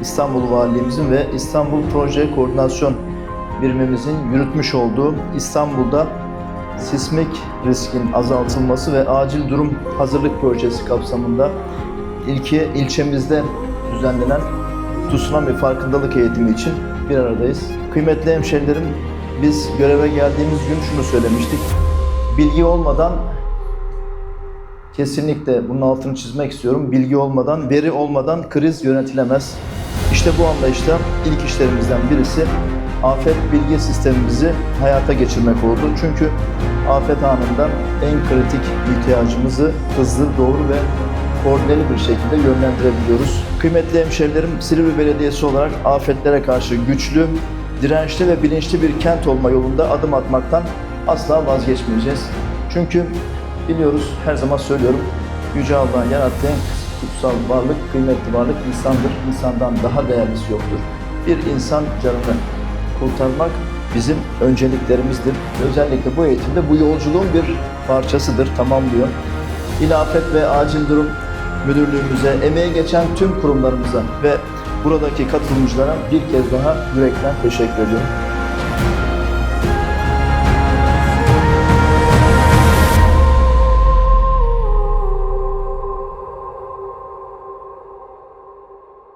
İstanbul Valiliğimizin ve İstanbul Proje Koordinasyon Birimimizin yürütmüş olduğu İstanbul'da sismik riskin azaltılması ve acil durum hazırlık projesi kapsamında ilki ilçemizde düzenlenen tsunami farkındalık eğitimi için bir aradayız. Kıymetli hemşerilerim, biz göreve geldiğimiz gün şunu söylemiştik. Bilgi olmadan kesinlikle bunun altını çizmek istiyorum. Bilgi olmadan, veri olmadan kriz yönetilemez. İşte bu anlayışta ilk işlerimizden birisi afet bilgi sistemimizi hayata geçirmek oldu. Çünkü afet anında en kritik ihtiyacımızı hızlı, doğru ve koordineli bir şekilde yönlendirebiliyoruz. Kıymetli hemşerilerim, Silivri Belediyesi olarak afetlere karşı güçlü, dirençli ve bilinçli bir kent olma yolunda adım atmaktan asla vazgeçmeyeceğiz. Çünkü biliyoruz, her zaman söylüyorum, Yüce Allah'ın yarattığı kutsal varlık, kıymetli varlık insandır. İnsandan daha değerlisi yoktur. Bir insan canını kurtarmak bizim önceliklerimizdir. Özellikle bu eğitimde bu yolculuğun bir parçasıdır, tamamlıyor. İlafet ve Acil Durum Müdürlüğümüze, emeği geçen tüm kurumlarımıza ve buradaki katılımcılara bir kez daha yürekten teşekkür ediyorum.